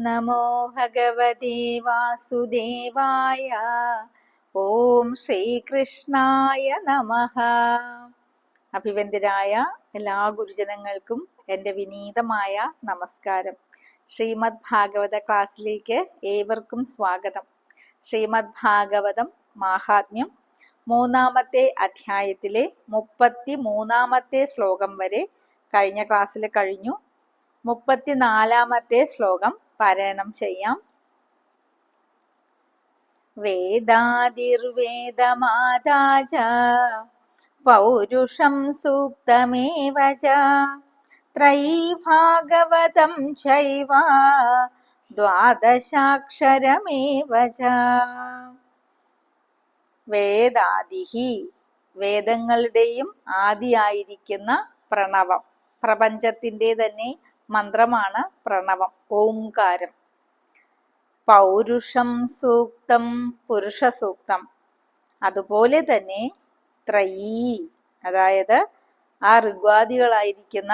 നമോ ഭഗവതി വാസുദേവായ ഓം ശ്രീകൃഷ്ണായ നമ അഭിവന്ദ്യരായ എല്ലാ ഗുരുജനങ്ങൾക്കും എന്റെ വിനീതമായ നമസ്കാരം. ശ്രീമദ് ഭാഗവത ക്ലാസ്സിലേക്ക് ഏവർക്കും സ്വാഗതം. ശ്രീമദ് ഭാഗവതം മാഹാത്മ്യം മൂന്നാമത്തെ അധ്യായത്തിലെ മുപ്പത്തി മൂന്നാമത്തെ ശ്ലോകം വരെ കഴിഞ്ഞ ക്ലാസ്സിൽ കഴിഞ്ഞു. മുപ്പത്തിനാലാമത്തെ ശ്ലോകം പാരായണം ചെയ്യാം. വേദാതിർവേദമാതാച പൗരുഷം സൂക്തമേവ ച ത്രൈഭാഗവതം ചൈവ ദ്വാദശാക്ഷരമേവ വേദാദിഹി വേദങ്ങളുടെയും ആദിയായിരിക്കുന്ന പ്രണവം പ്രപഞ്ചത്തിന്റെ തന്നെ മന്ത്രമാണ് പ്രണവം ഓംകാരം. പൗരുഷം സൂക്തം പുരുഷ സൂക്തം അതുപോലെ തന്നെ ത്രയീ അതായത് ആ ഋഗ്വാദികളായിരിക്കുന്ന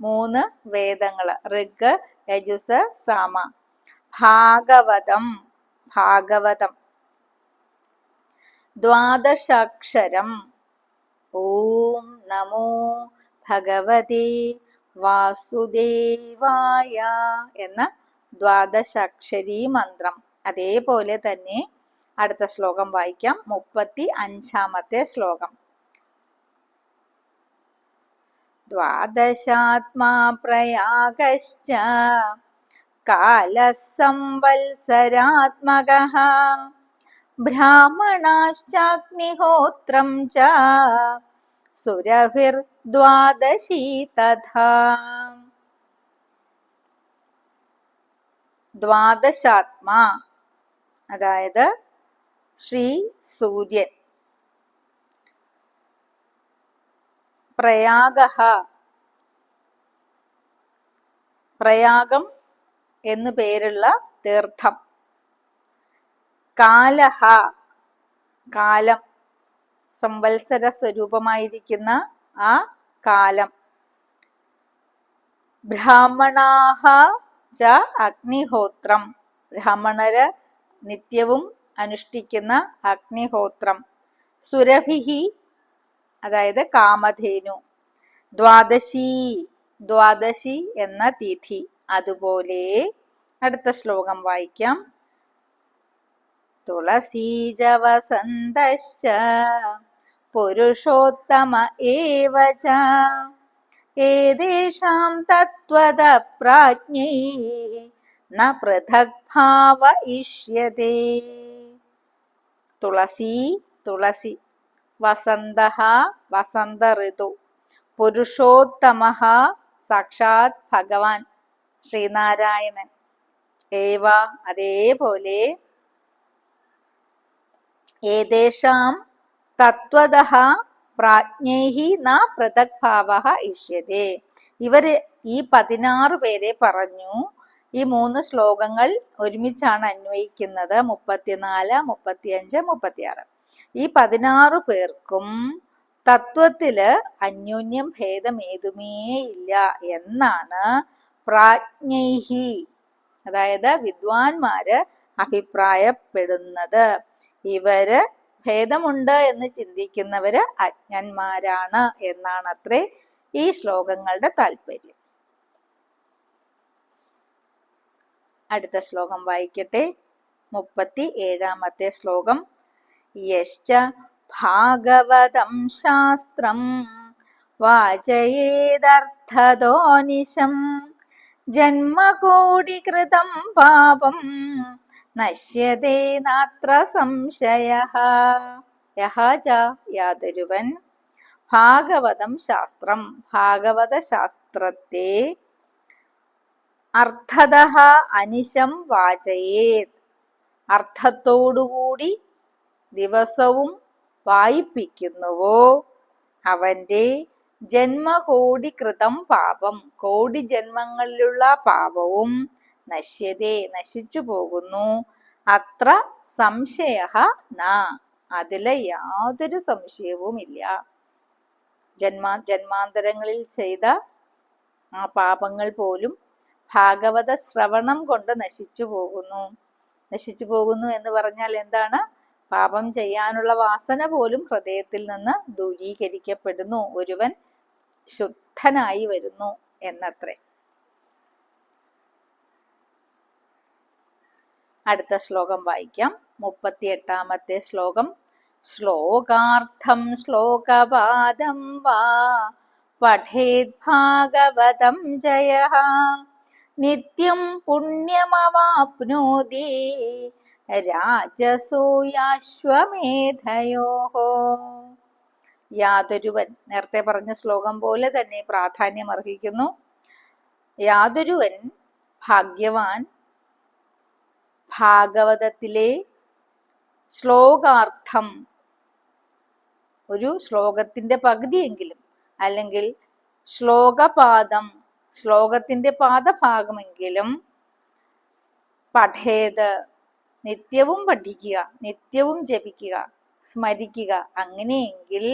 മൂന്ന് വേദങ്ങൾ ഋഗ് യജുസ് സാമ. ഭാഗവതം ഭാഗവതം. ദ്വാദശാക്ഷരം. ഓം നമോ ഭഗവതേ വാസുദേവായ എന്ന ദ്വാദശാക്ഷരി മന്ത്രം. അതേപോലെ തന്നെ അടുത്ത ശ്ലോകം വായിക്കാം. മുപ്പത്തി അഞ്ചാമത്തെ ശ്ലോകം. ദ്വാദശാത്മാ പ്രയാഗശ്ച കാലസംവത്സരാത്മക ബ്രാഹ്മണാശ്ചാഗ്നിഹോത്രം ച സുരഭിർ സുരഭിർദ്വാദശീ तथा। ദ്വാദശാത്മാ അതായത് ശ്രീ സൂര്യൻ. പ്രയാഗ പ്രയാഗം എന്നു പേരുള്ള തീർത്ഥം. കാലഹ കാലം സംവത്സര സ്വരൂപമായിരിക്കുന്ന ആ കാലം. ബ്രാഹ്മണാഹ ച അഗ്നിഹോത്രം. ബ്രാഹ്മണര് നിത്യവും അനുഷ്ഠിക്കുന്ന അഗ്നിഹോത്രം. സുരഭിഹി അതായത് കാമധേനു. ദ്വാദശി ദ്വാദശി എന്ന തിഥി. അതുപോലെ അടുത്ത ശ്ലോകം വായിക്കാം. തുളസീജവസന്തശ്ച പുരുഷോത്തമ ഏവ ച. ഏതേഷാം തത്വത പ്രാജ്ഞൈ. ന പൃഥക് ഭാവ ഇഷ്യത്തെ തുളസി തുളസി. വസന്ത വസന്ത ഋതു. പുരുഷോത്തമ സാക്ഷാത് ഭഗവാൻ ശ്രീനാരായണൻ. ഏവ അതേപോലെ ഏതേഷാം തത്വതഃ പ്രാജ്ഞൈഹി ന പൃഥക് ഭാവ ഇഷ്യതേ. ഇവർ ഈ പതിനാറ് പേരെ പറഞ്ഞു. ഈ മൂന്ന് ശ്ലോകങ്ങൾ ഒരുമിച്ചാണ് അന്വയിക്കുന്നത്. മുപ്പത്തിനാല് മുപ്പത്തിയഞ്ച് മുപ്പത്തിയാറ്. ഈ പതിനാറ് പേർക്കും തത്വത്തിൽ അന്യോന്യം ഭേദമേതുമേ ഇല്ല എന്നാണ് പ്രാജ്ഞൈഹി അതായത് വിദ്വാൻമാര് അഭിപ്രായപ്പെടുന്നത്. ഇവർ ഭേദമുണ്ട് എന്ന് ചിന്തിക്കുന്നവര് അജ്ഞന്മാരാണ് എന്നാണ് അത്രേ ഈ ശ്ലോകങ്ങളുടെ താല്പര്യം. അടുത്ത ശ്ലോകം വായിക്കട്ടെ. മുപ്പത്തി ഏഴാമത്തെ ശ്ലോകം. യശ്ച ഭാഗവതം ശാസ്ത്രം വാചയേതർത്ഥതോനിശം. ജന്മകോടികൃതം പാപം നശ്യതേ നാത്ര സംശയ യാതൊരുവൻ. ഭാഗവതം ശാസ്ത്രം. ഭാഗവത ശാസ്ത്രത്തെ അർത്ഥത അനിശം വാചയേത്. അർത്ഥത്തോടുകൂടി ദിവസവും വായിപ്പിക്കുന്നുവോ? അവന്റെ ജന്മകോടി കൃതം പാപം. കോടി ജന്മങ്ങളിലുള്ള പാപവും നശ്യതേ നശിച്ചു പോകുന്നു. അത്ര സംശയ അതിലെ യാതൊരു സംശയവുമില്ല. ജന്മാ ജന്മാന്തരങ്ങളിൽ ചെയ്ത ആ പാപങ്ങൾ പോലും ഭാഗവത ശ്രവണം കൊണ്ട് നശിച്ചു പോകുന്നു. നശിച്ചു പോകുന്നു എന്ന് പറഞ്ഞാൽ എന്താണ്? പാപം ചെയ്യാനുള്ള വാസന പോലും ഹൃദയത്തിൽ നിന്ന് ദൂരീകരിക്കപ്പെടുന്നു. ഒരുവൻ ശുദ്ധനായി വരുന്നു എന്നത്രേ. അടുത്ത ശ്ലോകം വായിക്കാം. മുപ്പത്തി എട്ടാമത്തെ ശ്ലോകം. ശ്ലോകാർത്ഥം ശ്ലോകവാദം വാ. പഠേത് ഭാഗവതം ജയ. നിത്യം പുണ്യമവാപ്നോതി രാജസൂയാശ്വമേധയോ. യാതൊരുവൻ നേരത്തെ പറഞ്ഞ ശ്ലോകം പോലെ തന്നെ പ്രാധാന്യം അർഹിക്കുന്നു യാതൊരുവൻ ഭാഗ്യവാൻ ഭാഗവതത്തിലെ ശ്ലോകാർത്ഥം. ഒരു ശ്ലോകത്തിന്റെ പകുതിയെങ്കിലും അല്ലെങ്കിൽ ശ്ലോകപാദം ശ്ലോകത്തിന്റെ പാദഭാഗമെങ്കിലും പഠേത് നിത്യവും പഠിക്കുക നിത്യവും ജപിക്കുക സ്മരിക്കുക. അങ്ങനെയെങ്കിൽ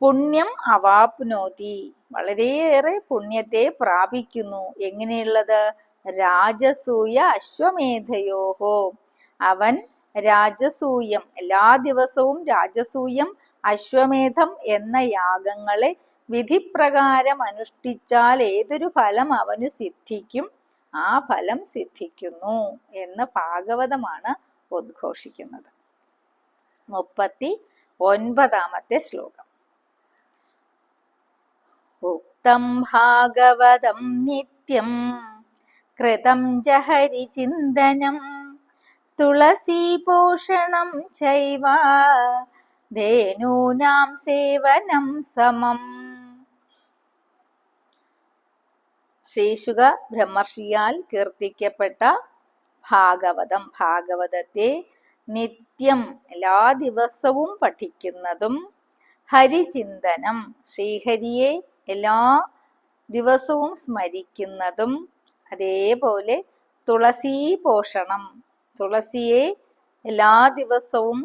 പുണ്യം അവാപ്നോതി. വളരെയേറെ പുണ്യത്തെ പ്രാപിക്കുന്നു. എങ്ങനെയുള്ളത്? രാജസൂയ അശ്വമേധയോഹോ. അവൻ രാജസൂയം എല്ലാ ദിവസവും രാജസൂയം അശ്വമേധം എന്ന യാഗങ്ങളെ വിധിപ്രകാരം അനുഷ്ഠിച്ചാൽ ഏതൊരു ഫലം അവന് സിദ്ധിക്കും ആ ഫലം സിദ്ധിക്കുന്നു എന്ന് ഭാഗവതമാണ് ഉദ്ഘോഷിക്കുന്നത്. മുപ്പത്തി ഒൻപതാമത്തെ ശ്ലോകം. ഉക്തം ഭാഗവതം നിത്യം കൃതം ജഹരി ചിന്തനം. തുളസീപോഷണം ചൈവ ധേനൂനാം സേവനം സമം. ശ്രീശുക ബ്രഹ്മർഷിയാൽ കീർത്തിക്കപ്പെട്ട ഭാഗവതം ഭാഗവതത്തെ നിത്യം എല്ലാ ദിവസവും പഠിക്കുന്നതും ഹരിചിന്തനം. ശ്രീഹരിയെ എല്ലാ ദിവസവും സ്മരിക്കുന്നതും അതേപോലെ തുളസി പോഷണം. തുളസിയെ എല്ലാ ദിവസവും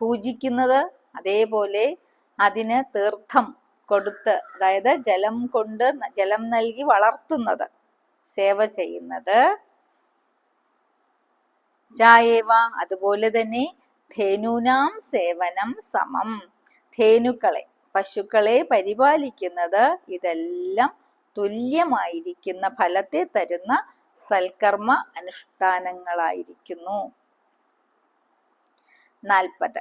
പൂജിക്കുന്നത് അതേപോലെ അതിന് തീർത്ഥം കൊടുത്ത് അതായത് ജലം കൊണ്ട് ജലം നൽകി വളർത്തുന്നത് സേവ ചെയ്യുന്നത്. ജായേവ അതുപോലെ തന്നെ ധേനുനാം സേവനം സമം. ധേനുക്കളെ പശുക്കളെ പരിപാലിക്കുന്നത് ഇതെല്ലാം തുല്യമായിരിക്കുന്ന ഫലത്തെ തരുന്ന സൽക്കർമ്മ അനുഷ്ഠാനങ്ങളായിരിക്കുന്നു. നാൽപ്പത്.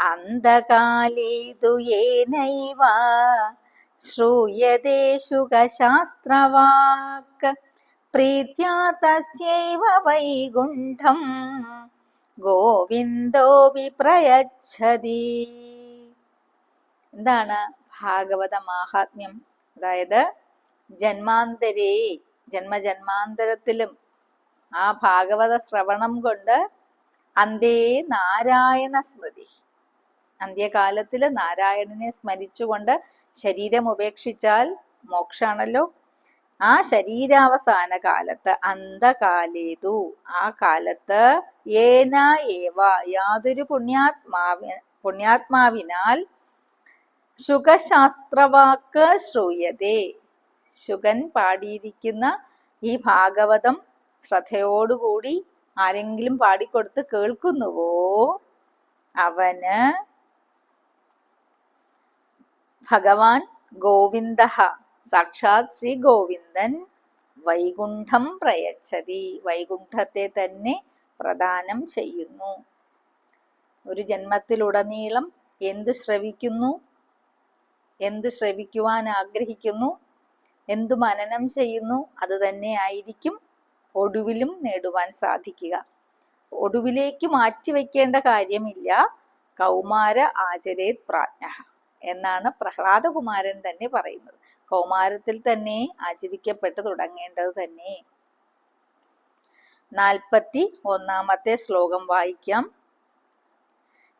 അന്ധകാലേതു യേനൈവ ശ്രൂയതേ ശുഖശാസ്ത്രവാക്ക പ്രീത്യാ തസ്യൈവ വൈകുണ്ഠം ഗോവിന്ദോ വിപ്രയച്ഛതി. എന്താണ് ഭാഗവത മാഹാത്മ്യം അതായത് ജന്മാന്തരേ ജന്മജന്മാന്തരത്തിലും ആ ഭാഗവത ശ്രവണം കൊണ്ട് അന്തേ നാരായണ സ്മൃതി. അന്ത്യകാലത്തിൽ നാരായണനെ സ്മരിച്ചുകൊണ്ട് ശരീരം ഉപേക്ഷിച്ചാൽ മോക്ഷാണല്ലോ. ആ ശരീരാവസാന കാലത്ത് അന്ധകാലേതു ആ കാലത്ത് ഏന ഏവ യാതൊരു പുണ്യാത്മാവി പുണ്യാത്മാവിനാൽ ശുഖശാസ്ത്രവാക്ക് ശ്രൂയതേ. ശുഗൻ പാടിയിരിക്കുന്ന ഈ ഭാഗവതം ശ്രദ്ധയോടുകൂടി ആരെങ്കിലും പാടിക്കൊടുത്ത് കേൾക്കുന്നുവോ? അവന് ഭഗവാൻ ഗോവിന്ദ സാക്ഷാത് ശ്രീ ഗോവിന്ദൻ വൈകുണ്ഠം പ്രയച്ഛതി വൈകുണ്ഠത്തെ തന്നെ പ്രദാനം ചെയ്യുന്നു. ഒരു ജന്മത്തിലുടനീളം എന്ത് ശ്രവിക്കുന്നു? എന്ത് ശ്രവിക്കുവാൻ ആഗ്രഹിക്കുന്നു എന്തു മനനം ചെയ്യുന്നു അത് തന്നെ ആയിരിക്കും ഒടുവിലും നേടുവാൻ സാധിക്കുക. ഒടുവിലേക്ക് മാറ്റിവെക്കേണ്ട കാര്യമില്ല. കൗമാര ആചരേത് പ്രാജ്ഞ എന്നാണ് പ്രഹ്ലാദകുമാരൻ തന്നെ പറയുന്നത്. കൗമാരത്തിൽ തന്നെ ആചരിക്കപ്പെട്ടു തുടങ്ങേണ്ടത് തന്നെ. നാൽപ്പത്തി ഒന്നാമത്തെ ശ്ലോകം വായിക്കാം.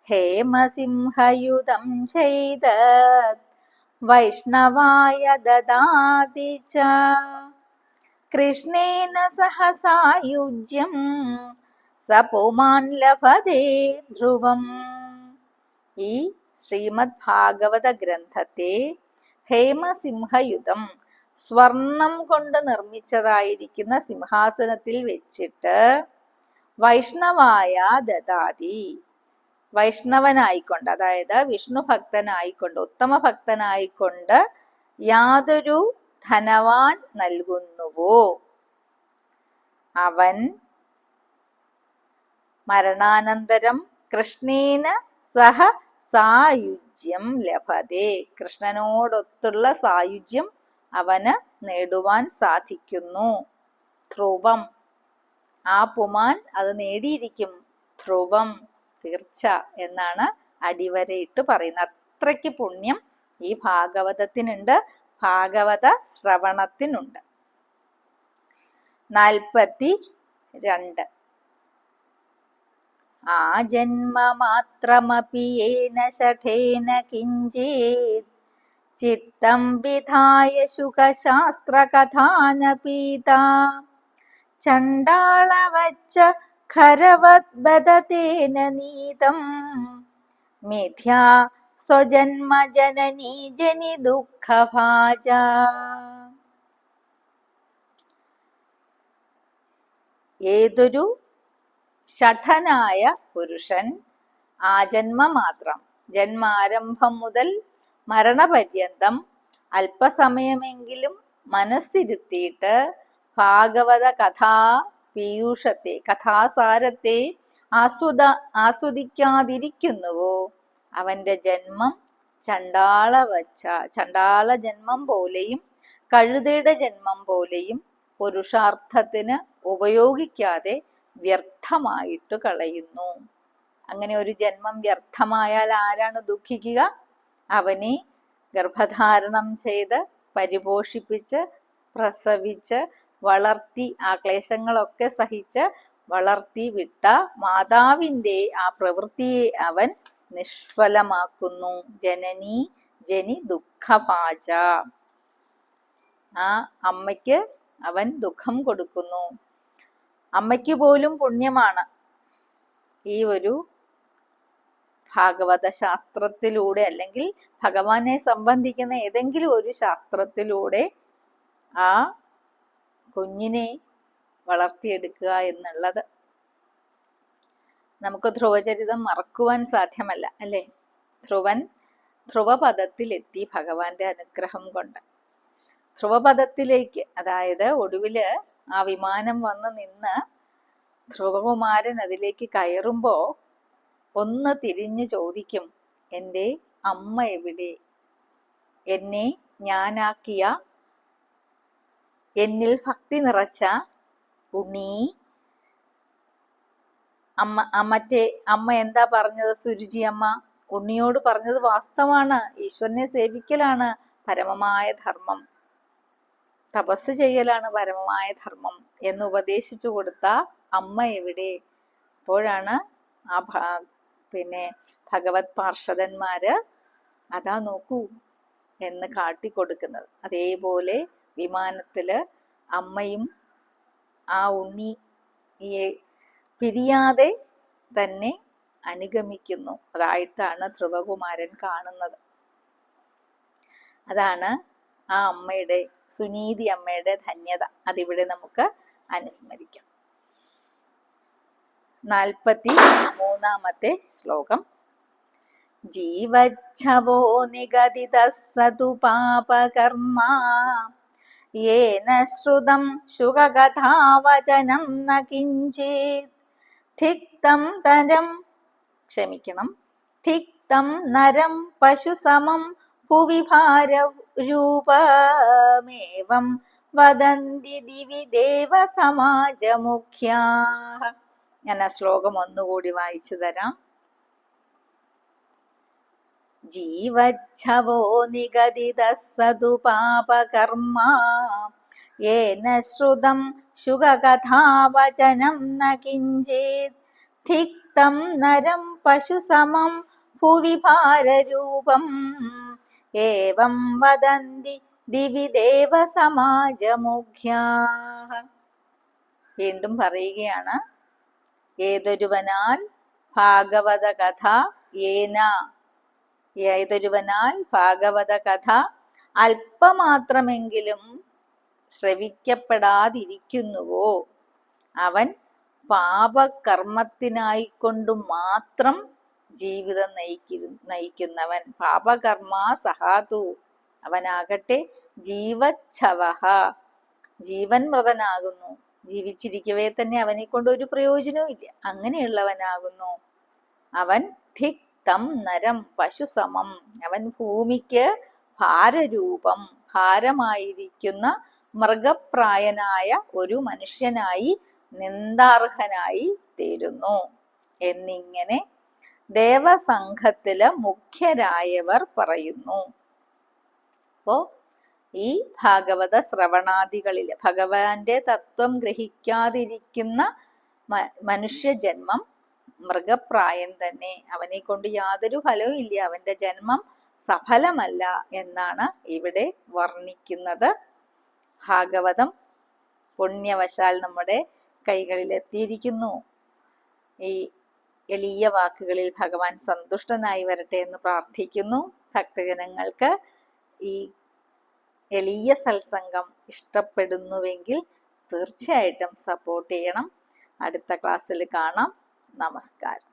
ഹേമസിംഹയുധം ചെയ്ത വൈഷ്ണവായ ദദാതി കൃഷ്ണേന സായുജ്യം സപുമാൻ പുമാൻ ലഭതേ ധ്രുവം ഈ ശ്രീമദ് ഭാഗവത ഗ്രന്ഥത്തെ ഹേമസിംഹയുധം സ്വർണം കൊണ്ട് നിർമ്മിച്ചതായിരിക്കുന്ന സിംഹാസനത്തിൽ വെച്ചിട്ട് വൈഷ്ണവായ ദദാതി വൈഷ്ണവനായിക്കൊണ്ട് അതായത് വിഷ്ണു ഭക്തനായിക്കൊണ്ട് ഉത്തമ ഭക്തനായിക്കൊണ്ട് യാതൊരു ധനവാൻ നൽകുന്നുവോ? അവൻ മരണാനന്തരം കൃഷ്ണേന സഹ സായുജ്യം ലഭതേ. കൃഷ്ണനോടൊത്തുള്ള സായുജ്യം അവന് നേടുവാൻ സാധിക്കുന്നു. ധ്രുവം. ആ പുമാൻ അത് നേടിയിരിക്കും. ധ്രുവം. തീർച്ച എന്നാണ് അടിവരയിട്ട് പറയുന്നത്. അത്രയ്ക്ക് പുണ്യം ഈ ഭാഗവതത്തിനുണ്ട് ഭാഗവത ശ്രവണത്തിനുണ്ട്. നാൽപ്പത്തി രണ്ട് ആ ജന്മമാത്രമപി യേന ശഠേന കിഞ്ചിത് ചിത്തം വിധായ ശുഖശാസ്ത്രകഥാനപീത ചണ്ടാളവച്ച ഖരവദ്ബദതേന नीतम् मिथ्या സ്വജന്മ ജനനീ ജനി ദുഃഖഭാജ ഏതൊരു ഷഠനായ പുരുഷൻ ആ ജന്മ മാത്രം ജന്മാരംഭം മുതൽ മരണപര്യന്തം അല്പസമയമെങ്കിലും മനസ്സിരുത്തിയിട്ട് ഭാഗവത കഥാ പീയൂഷത്തെ കഥാസാരത്തെ ആസ്വദ ആസ്വദിക്കാതിരിക്കുന്നുവോ? അവന്റെ ജന്മം ചണ്ടാള വച്ച ചണ്ടാള ജന്മം പോലെയും കഴുതയുടെ ജന്മം പോലെയും പുരുഷാർത്ഥത്തിന് ഉപയോഗിക്കാതെ വ്യർത്ഥമായിട്ട് കളയുന്നു. അങ്ങനെ ഒരു ജന്മം വ്യർത്ഥമായാൽ ആരാണ് ദുഃഖിക്കുക? അവനെ ഗർഭധാരണം ചെയ്ത് പരിപോഷിപ്പിച്ച് പ്രസവിച്ച് വളർത്തി ആ ക്ലേശങ്ങളൊക്കെ സഹിച്ച് വളർത്തി വിട്ട മാതാവിന്റെ ആ പ്രവൃത്തിയെ അവൻ നിഷ്ഫലമാക്കുന്നു. ജനനി ജനി ദുഃഖപാച ആ അമ്മയ്ക്ക് അവൻ ദുഃഖം കൊടുക്കുന്നു. അമ്മയ്ക്ക് പോലും പുണ്യമാണ്. ഈ ഒരു ഭാഗവത ശാസ്ത്രത്തിലൂടെ അല്ലെങ്കിൽ ഭഗവാനെ സംബന്ധിക്കുന്ന ഏതെങ്കിലും ഒരു ശാസ്ത്രത്തിലൂടെ ആ കുഞ്ഞിനെ വളർത്തിയെടുക്കുക എന്നുള്ളത് നമുക്ക് ധ്രുവചരിതം മറക്കുവാൻ സാധ്യമല്ല അല്ലേ? ധ്രുവൻ ധ്രുവപദത്തിലെത്തി ഭഗവാന്റെ അനുഗ്രഹം കൊണ്ട്. ധ്രുവപദത്തിലേക്ക് അതായത് ഒടുവിൽ ആ വിമാനം വന്ന് നിന്ന് ധ്രുവകുമാരൻ അതിലേക്ക് കയറുമ്പോൾ ഒന്ന് തിരിഞ്ഞു ചോദിക്കും എന്റെ അമ്മ എവിടെ? എന്നെ ഞാനാക്കിയ എന്നിൽ ഭക്തി നിറച്ച ഉണ്ണി. അമ്മ മറ്റേ അമ്മ എന്താ പറഞ്ഞത്? സുരുചി അമ്മ ഉണ്ണിയോട് പറഞ്ഞത് വാസ്തവാണ് ഈശ്വരനെ സേവിക്കലാണ് പരമമായ ധർമ്മം. തപസ് ചെയ്യലാണ് പരമമായ ധർമ്മം എന്ന് ഉപദേശിച്ചു കൊടുത്ത അമ്മ എവിടെ? അപ്പോഴാണ് ആ പിന്നെ ഭഗവത് പാർഷദന്മാര് അതാ നോക്കൂ എന്ന് കാട്ടിക്കൊടുക്കുന്നത്. അതേപോലെ വിമാനത്തിൽ അമ്മയും ആ ഉണ്ണി പിരിയാതെ തന്നെ അനുഗമിക്കുന്നു. അതായിട്ടാണ് ധ്രുവകുമാരൻ കാണുന്നത്. അതാണ് ആ അമ്മയുടെ സുനീതി അമ്മയുടെ ധന്യത. അതിവിടെ നമുക്ക് അനുസ്മരിക്കാം. നാൽപ്പത്തി മൂന്നാമത്തെ ശ്ലോകം. ജീവച്ഛവോ നിഗതിത സതു പാപകർമ്മ യേന ശ്രുതം शुककथावचनं न किञ्चित्। थिक्तं തരം ക്ഷമിക്കണം थिक्तं നരം പശുസമം ഭുവി ഭാരൂപമേവം വദന്തി ദിവി ദേവസമാജമുഖ്യാ ഞാൻ ആ ശ്ലോകം ഒന്നുകൂടി വായിച്ചു തരാം. ജീവച്ഛവോ നിഗദിത സതു പാപകർമ്മ. യേന ശ്രുതം ശുഗകഥാവചനം ന കിഞ്ചിത്. ധിക്തം നരം പശുസമം ഭുവി ഭാരരൂപം ഏവം വദന്തി ദേവ സമാജമുഖ്യാ വീണ്ടും പറയുകയാണ്. ഏതൊരുവനാൽ ഭാഗവത കഥ ഏന ഏതൊരുവനാൽ ഭാഗവത കഥ അല്പമാത്രമെങ്കിലും ശ്രവിക്കപ്പെടാതിരിക്കുന്നുവോ? അവൻ പാപകർമ്മത്തിനായിക്കൊണ്ടു മാത്രം ജീവിതം നയിക്കു നയിക്കുന്നവൻ. പാപകർമ്മ സഹാതു. അവനാകട്ടെ ജീവച്ഛവഹ. ജീവൻ മൃതനാകുന്നു. ജീവിച്ചിരിക്കവേ തന്നെ അവനെ കൊണ്ട് ഒരു പ്രയോജനവും ഇല്ല. അങ്ങനെയുള്ളവനാകുന്നു. അവൻ ധിക് തം നരം പശുസമം അവൻ ഭൂമിക്ക് ഭാരരൂപം. ഭാരമായിരിക്കുന്ന മൃഗപ്രായനായ ഒരു മനുഷ്യനായി നിന്ദാർഹനായി തീരുന്നു. എന്നിങ്ങനെ ദേവസംഘത്തിലെ മുഖ്യരായവർ പറയുന്നു. അപ്പോ ഈ ഭാഗവത ശ്രവണാദികളിൽ ഭഗവാന്റെ തത്വം ഗ്രഹിക്കാതിരിക്കുന്ന മനുഷ്യജന്മം മൃഗപ്രായം തന്നെ. അവനെ കൊണ്ട് യാതൊരു ഫലവും ഇല്ല. അവന്റെ ജന്മം സഫലമല്ല എന്നാണ് ഇവിടെ വർണിക്കുന്നത്. ഭാഗവതം പുണ്യവശാൽ നമ്മുടെ കൈകളിൽ എത്തിയിരിക്കുന്നു. ഈ എളിയ വാക്കുകളിൽ ഭഗവാൻ സന്തുഷ്ടനായി വരട്ടെ എന്ന് പ്രാർത്ഥിക്കുന്നു. ഭക്തജനങ്ങൾക്ക് ഈ എളിയ സത്സംഗം ഇഷ്ടപ്പെടുന്നുവെങ്കിൽ തീർച്ചയായിട്ടും സപ്പോർട്ട് ചെയ്യണം. അടുത്ത ക്ലാസ്സിൽ കാണാം. നമസ്കാരം.